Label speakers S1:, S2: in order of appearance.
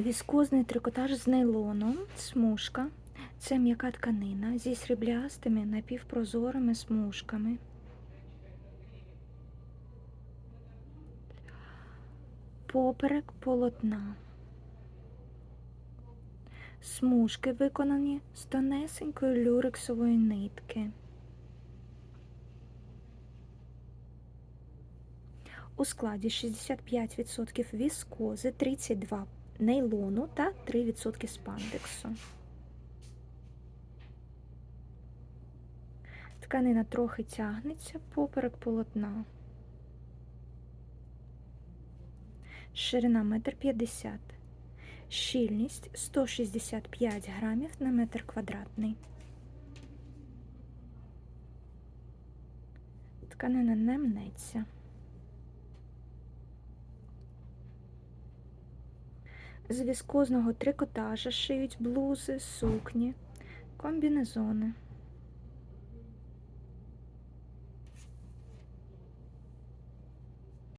S1: Віскозний трикотаж з нейлоном, смужка. Це м'яка тканина зі сріблястими напівпрозорими смужками. Поперек полотна. Смужки виконані з тонесенької люрексової нитки. У складі 65% віскози, 32 нейлону та 3% спандексу. Тканина трохи тягнеться поперек полотна. Ширина 1,50 м. Щільність 165 грамів на метр квадратний. Тканина не мнеться. З віскозного трикотажа шиють блузи, сукні, комбінезони.